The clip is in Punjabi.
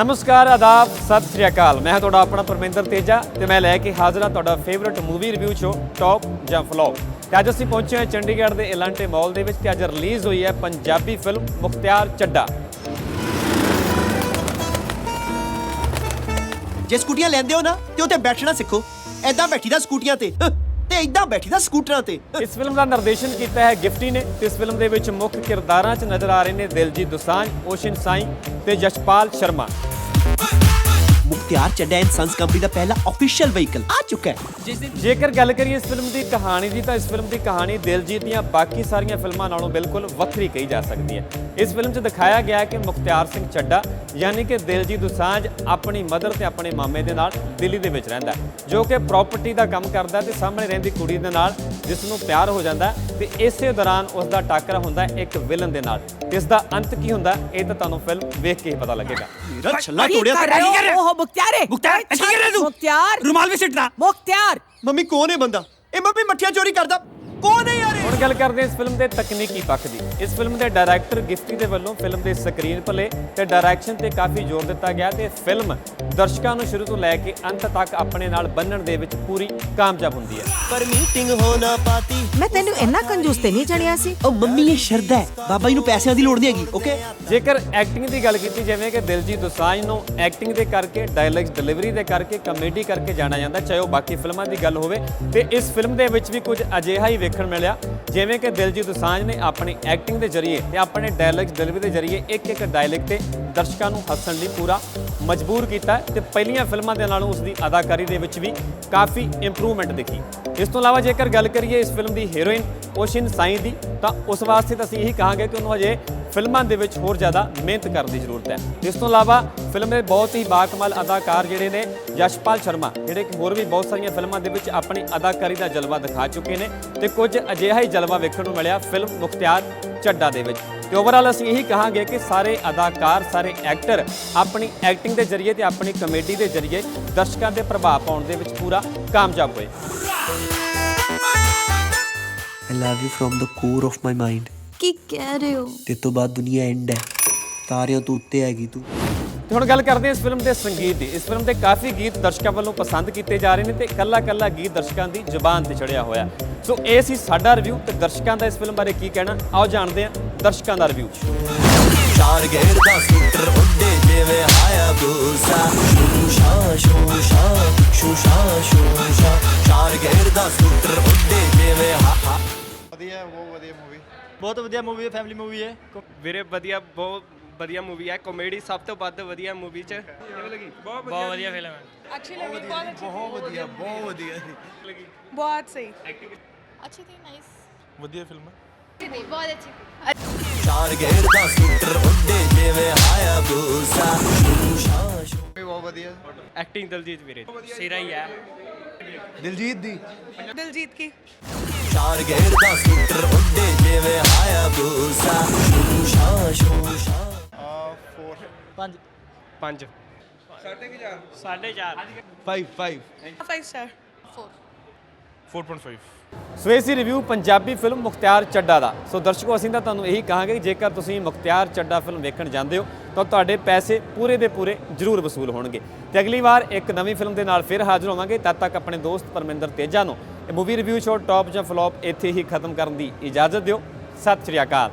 ਨਮਸਕਾਰ ਆਦਾਬ ਸਤਿ ਸ੍ਰੀ ਅਕਾਲ। ਮੈਂ ਤੁਹਾਡਾ ਆਪਣਾ ਪਰਮਿੰਦਰ ਤੇਜਾ ਤੇ ਮੈਂ ਲੈ ਕੇ ਹਾਜ਼ਰ ਹਾਂ ਤੁਹਾਡਾ favourite movie review show top ਜਾਂ ਫਲॉप ਤੇ ਅੱਜ ਅਸੀਂ ਪਹੁੰਚੇ ਹਾਂ ਚੰਡੀਗੜ੍ਹ ਦੇ ਇਲਾਂਟੇ ਮਾਲ ਦੇ ਵਿੱਚ ਤੇ ਅੱਜ ਰਿਲੀਜ਼ ਹੋਈ ਹੈ ਪੰਜਾਬੀ ਫਿਲਮ ਮੁਖਤਿਆਰ ਚੱਡਾ। ਜੇ ਸਕੂਟੀਆਂ ਲੈਂਦੇ ਹੋ ਨਾ ਤੇ ਉੱਤੇ ਬੈਠਣਾ ਸਿੱਖੋ। ਐਦਾਂ ਬੈਠੀਦਾ ਸਕੂਟੀਆਂ ਤੇ ਤੇ ਐਦਾਂ ਬੈਠੀਦਾ ਸਕੂਟਰਾਂ ਤੇ। ਇਸ ਫਿਲਮ ਦਾ ਨਿਰਦੇਸ਼ਨ ਕੀਤਾ ਹੈ ਗਿਫਟੀ ਨੇ ਤੇ ਇਸ ਫਿਲਮ ਦੇ ਵਿੱਚ ਮੁੱਖ ਕਿਰਦਾਰਾਂ 'ਚ ਨਜ਼ਰ ਆ ਰਹੇ ਨੇ ਦਿਲਜੀਤ ਦੋਸਾਂਝ ਓਸ਼ਨ ਸਾਈ ਤੇ ਜਸ਼ਪਾਲ ਸ਼ਰਮਾ। บุก ਮੁਖਤਿਆਰ ਚੱਡਾ ਸੰਸ ਕੰਪਨੀ ਦਾ ਪਹਿਲਾ ਆਫੀਸ਼ੀਅਲ ਵਹੀਕਲ ਆ ਚੁੱਕਾ ਹੈ। ਜੇਕਰ ਗੱਲ ਕਰੀਏ ਇਸ ਫਿਲਮ ਦੀ ਕਹਾਣੀ ਦੀ ਤਾਂ ਇਸ ਫਿਲਮ ਦੀ ਕਹਾਣੀ ਦਿਲਜੀਤ ਦੀਆਂ ਬਾਕੀ ਸਾਰੀਆਂ ਫਿਲਮਾਂ ਨਾਲੋਂ ਬਿਲਕੁਲ ਵੱਖਰੀ ਕਹੀ ਜਾ ਸਕਦੀ ਹੈ। ਇਸ ਫਿਲਮ 'ਚ ਦਿਖਾਇਆ ਗਿਆ ਹੈ ਕਿ ਮੁਖਤਿਆਰ ਸਿੰਘ ਚੱਡਾ ਯਾਨੀ ਕਿ ਦਿਲਜੀਤ ਦੋਸਾਂਝ ਆਪਣੀ ਮਦਰ ਤੇ ਆਪਣੇ ਮਾਮੇ ਦੇ ਨਾਲ ਦਿੱਲੀ ਦੇ ਵਿੱਚ ਰਹਿੰਦਾ ਹੈ, ਜੋ ਕਿ ਪ੍ਰਾਪਰਟੀ ਦਾ ਕੰਮ ਕਰਦਾ ਹੈ ਤੇ ਸਾਹਮਣੇ ਰਹਿੰਦੀ ਕੁੜੀ ਦੇ ਨਾਲ ਜਿਸ ਨੂੰ ਪਿਆਰ ਹੋ ਜਾਂਦਾ ਹੈ ਤੇ ਇਸੇ ਦੌਰਾਨ ਉਸ ਦਾ ਟਾਕਰਾ ਹੁੰਦਾ ਹੈ ਇੱਕ ਵਿਲਨ ਦੇ ਨਾਲ। ਇਸ ਦਾ ਅੰਤ ਕੀ ਹੁੰਦਾ ਇਹ ਤਾਂ ਤੁਹਾਨੂੰ ਫਿਲਮ ਵੇਖ ਕੇ ਹੀ ਪਤਾ ਲੱਗੇਗਾ। ਮੇਰਾ ਛੱਲਾ ਤੋੜਿਆ ਉਹ ਮੁਖਤਿਆਰ ਹੈ ਮੁਖਤਿਆਰ ਕੀ ਕਰ ਰਿਹਾ ਤੂੰ? ਮੁਖਤਿਆਰ। ਰੁਮਾਲ ਵੀ ਸਿੱਟਦਾ ਮੁਖਤਿਆਰ। ਮੰਮੀ ਕੌਣ ਹੈ ਬੰਦਾ? ਇਹ ਮੰਮੀ ਮੱਠੀਆਂ ਚੋਰੀ ਕਰਦਾ। ਕੌਣ ਹੈ ਯਾਰ? ਹੁਣ ਗੱਲ ਕਰਦੇ ਹਾਂ ਇਸ ਫਿਲਮ ਦੇ ਤਕਨੀਕੀ ਪੱਖ ਦੀ। ਇਸ ਫਿਲਮ ਦੇ ਡਾਇਰੈਕਟਰ ਗਿਫਟੀ ਦੇ ਵੱਲੋਂ ਫਿਲਮ ਦੇ ਸਕਰੀਨ ਪਲੇ ਤੇ ਡਾਇਰੈਕਸ਼ਨ ਤੇ ਕਾਫੀ ਜ਼ੋਰ ਦਿੱਤਾ ਗਿਆ ਤੇ ਫਿਲਮ ਦਰਸ਼ਕਾਂ ਨੂੰ ਸ਼ੁਰੂ ਤੋਂ ਲੈ ਕੇ ਅੰਤ ਤੱਕ ਆਪਣੇ ਨਾਲ ਬੰਨਣ ਦੇ ਵਿੱਚ ਪੂਰੀ ਕਾਮਯਾਬ ਹੁੰਦੀ ਹੈ। ਪਰ ਮੀਟਿੰਗ ਹੋ ਨਾ ਪਾਤੀ। ਮੈਂ ਤੈਨੂੰ ਇੰਨਾ ਕੰਜੂਸ ਤੇ ਨਹੀਂ ਜਾਣਿਆ ਸੀ। ਉਹ ਮੰਮੀ ਇਹ ਸ਼ਰਦਾ ਹੈ। ਬਾਬਾ ਜੀ ਨੂੰ ਪੈਸਿਆਂ ਦੀ ਲੋੜ ਨਹੀਂ ਹੈਗੀ ਓਕੇ ਜੇਕਰ ਐਕਟਿੰਗ ਦੀ ਗੱਲ ਕੀਤੀ ਜਿਵੇਂ ਕਿ ਦਿਲਜੀਤ ਦੋਸਾਂਝ ਨੂੰ ਐਕਟਿੰਗ ਦੇ ਕਰਕੇ ਡਾਇਲੌਗਸ ਡਿਲੀਵਰੀ ਦੇ ਕਰਕੇ ਕਮੇਡੀ ਕਰਕੇ ਜਾਣਿਆ ਜਾਂਦਾ ਚਾਹੇ ਉਹ ਬਾਕੀ ਫਿਲਮਾਂ ਦੀ ਗੱਲ ਹੋਵੇ ਤੇ ਇਸ ਫਿਲਮ ਦੇ ਵਿੱਚ ਵੀ ਕੁਝ ਅਜਿਹਾ ਹੀ ਵੇਖਣ ਮਿਲਿਆ। ਜਿਵੇਂ ਕਿ ਦਿਲਜੀਤ ਦੋਸਾਂਝ ਨੇ ਆਪਣੀ ਐਕਟਿੰਗ ਦੇ ਜ਼ਰੀਏ ਤੇ ਆਪਣੇ ਡਾਇਲੌਗਸ ਡਿਲੀਵਰੀ ਦੇ ਜ਼ਰੀਏ ਇੱਕ ਇੱਕ ਡਾਇਲੌਗ ਤੇ ਦਰਸ਼ਕਾਂ ਨੂੰ ਹੱਸਣ ਲਈ ਪੂਰਾ ਮਜਬੂਰ ਕੀਤਾ ਹੈ ਤੇ ਪਹਿਲੀਆਂ ਫਿਲਮਾਂ ਦੇ ਨਾਲੋਂ ਉਸ ਦੀ ਅਦਾਕਾਰੀ ਦੇ ਵਿੱਚ ਵੀ ਕਾਫੀ ਇੰਪਰੂਵਮੈਂਟ ਦਿਖੀ। ਇਸ ਤੋਂ ਇਲਾਵਾ ਜੇਕਰ ਗੱਲ ਕਰੀਏ ਇਸ ਫਿਲਮ ਦੀ ਹੀਰੋਇਨ ਓਸ਼ਨ ਸਾਈ ਦੀ, ਤਾਂ ਉਸ ਵਾਸਤੇ ਤਾਂ ਅਸੀਂ ਇਹੀ ਕਹਾਂਗੇ ਕਿ ਉਹਨੂੰ ਅਜੇ ਫਿਲਮਾਂ ਦੇ ਵਿੱਚ ਹੋਰ ਜ਼ਿਆਦਾ ਮਿਹਨਤ ਕਰਨ ਦੀ ਜ਼ਰੂਰਤ ਹੈ। ਇਸ ਤੋਂ ਇਲਾਵਾ ਫਿਲਮ ਦੇ ਬਹੁਤ ਹੀ ਬਾਕਮਾਲ ਅਦਾਕਾਰ ਜਿਹੜੇ ਨੇ, ਯਸ਼ਪਾਲ ਸ਼ਰਮਾ, ਜਿਹੜੇ ਕਿ ਹੋਰ ਵੀ ਬਹੁਤ ਸਾਰੀਆਂ ਫਿਲਮਾਂ ਦੇ ਵਿੱਚ ਆਪਣੀ ਅਦਾਕਾਰੀ ਦਾ ਜਲਵਾ ਦਿਖਾ ਚੁੱਕੇ ਨੇ ਤੇ ਕੁਝ ਅਜਿਹਾ ਹੀ ਜਲਵਾ ਵੇਖਣ ਨੂੰ ਮਿਲਿਆ ਫਿਲਮ ਮੁਖਤਿਆਰ ਚੱਡਾ ਦੇ ਵਿੱਚ। ਤੇ ਓਵਰਆਲ ਅਸੀਂ ਇਹੀ ਕਹਾਂਗੇ ਕਿ ਸਾਰੇ ਅਦਾਕਾਰ, ਸਾਰੇ ਐਕਟਰ ਆਪਣੀ ਐਕਟਿੰਗ ਦੇ ਜ਼ਰੀਏ ਤੇ ਆਪਣੀ ਕਮੇਡੀ ਦੇ ਜ਼ਰੀਏ ਦਰਸ਼ਕਾਂ ਦੇ ਪ੍ਰਭਾਵ ਪਾਉਣ ਦੇ ਵਿੱਚ ਪੂਰਾ ਕਾਮਯਾਬ ਹੋਏ। I love you from the core of my mind ਕੀ ਕਹਿ ਰਹੇ ਹੋ? ਤੇ ਤੋਂ ਬਾਅਦ ਦੁਨੀਆ ਐਂਡ ਹੈ। ਤਾਰਿਆਂ ਤੋਂ ਉੱਤੇ ਹੈਗੀ ਤੂੰ। ਤੇ ਹੁਣ ਗੱਲ ਕਰਦੇ ਹਾਂ ਇਸ ਫਿਲਮ ਦੇ ਸੰਗੀਤ ਦੀ। ਇਸ ਫਿਲਮ ਦੇ ਕਾਫੀ ਗੀਤ ਦਰਸ਼ਕਾਂ ਵੱਲੋਂ ਪਸੰਦ ਕੀਤੇ ਜਾ ਰਹੇ ਨੇ ਤੇ ਕੱਲਾ ਕੱਲਾ ਗੀਤ ਦਰਸ਼ਕਾਂ ਦੀ ਜ਼ੁਬਾਨ ਤੇ ਚੜਿਆ ਹੋਇਆ। ਸੋ ਇਹ ਸੀ ਸਾਡਾ ਰਿਵਿਊ ਤੇ ਦਰਸ਼ਕਾਂ ਦਾ ਇਸ ਫਿਲਮ ਬਾਰੇ ਕੀ ਕਹਿਣਾ? ਆਓ ਜਾਣਦੇ ਹਾਂ ਦਰਸ਼ਕਾਂ ਦਾ ਰਿਵਿਊ ਚਾਰ ਗੇੜ ਦਾ ਸਕੂਟਰ ਉੱਡੇ ਵਧੀਆ ਬਹੁਤ ਵਧੀਆ ਮੂਵੀ ਬਹੁਤ ਵਧੀਆ ਮੂਵੀ ਹੈ ਫੈਮਿਲੀ ਮੂਵੀ ਹੈ। ਵੀਰੇ ਵਧੀਆ ਬਹੁਤ ਵਧੀਆ ਮੂਵੀ ਹੈ ਕਾਮੇਡੀ ਸਭ ਤੋਂ ਵੱਧ ਵਧੀਆ ਮੂਵੀ ਚ। ਬਹੁਤ ਵਧੀਆ ਫਿਲਮ ਹੈ। ਅੱਛੀ ਲੱਗੀ ਬਹੁਤ ਵਧੀਆ ਬਹੁਤ ਵਧੀਆ ਲੱਗੀ ਬਹੁਤ ਸਹੀ। ਅੱਛੀ ਥੀ ਨਾਈਸ ਵਧੀਆ ਫਿਲਮ ਹੈ। ਬਹੁਤ ਅੱਛੀ ਦਾ ਸੂਟਰ ਉੱਡੇ ਜਿਵੇਂ ਹਾਇਆ ਬੂਸਾ ਵੀ ਬਹੁਤ ਵਧੀਆ ਐਕਟਿੰਗ ਦਿਲਜੀਤ ਵੀਰੇ ਸਿਰਾ ਹੀ ਹੈ ਦਿਲਜੀਤ ਦੀ ਦਿਲਜੀਤ ਕੀ ਚਾਰ ਗੇੜ ਦਾ ਸੂਟਰ ਉੱਡੇ ਜਿਵੇਂ ਆਇਆ ਬੂਸਾ ਸ਼ੂਸ਼ਾ ਸ਼ੂਸ਼ਾ ਆ 4 5 5 4.5 4 5 5 5 5 ਸਰ 4 4.5 ਸੋ ਇਹ ਸੀ ਰਿਵਿਊ, ਪੰਜਾਬੀ ਫਿਲਮ ਮੁਖਤਿਆਰ ਚੱਡਾ ਦਾ। ਸੋ ਦਰਸ਼ਕੋ, ਅਸੀਂ ਤਾਂ ਤੁਹਾਨੂੰ ਇਹੀ ਕਹਾਂਗੇ ਕਿ ਜੇਕਰ ਤੁਸੀਂ ਮੁਖਤਿਆਰ ਚੱਡਾ ਫਿਲਮ ਵੇਖਣ ਜਾਂਦੇ ਹੋ, ਤਾਂ ਤੁਹਾਡੇ ਪੈਸੇ ਪੂਰੇ ਦੇ ਪੂਰੇ ਜ਼ਰੂਰ ਵਸੂਲ ਹੋਣਗੇ। ਤੇ ਅਗਲੀ ਵਾਰ ਇੱਕ ਨਵੀਂ ਫਿਲਮ ਦੇ ਨਾਲ ਫਿਰ ਹਾਜ਼ਰ ਹੋਵਾਂਗੇ, ਤਦ ਤੱਕ ਆਪਣੇ ਦੋਸਤ ਪਰਮਿੰਦਰ ਤੇਜਾ ਨੂੰ। ਇਹ ਮੂਵੀ ਰਿਵਿਊ ਸ਼ੋਅ ਟੌਪ ਜਾਂ ਫਲॉप ਇੱਥੇ ਹੀ ਖਤਮ ਕਰਨ ਦੀ ਇਜਾਜ਼ਤ ਦਿਓ। ਸਤਿ ਸ਼੍ਰੀ ਅਕਾਲ।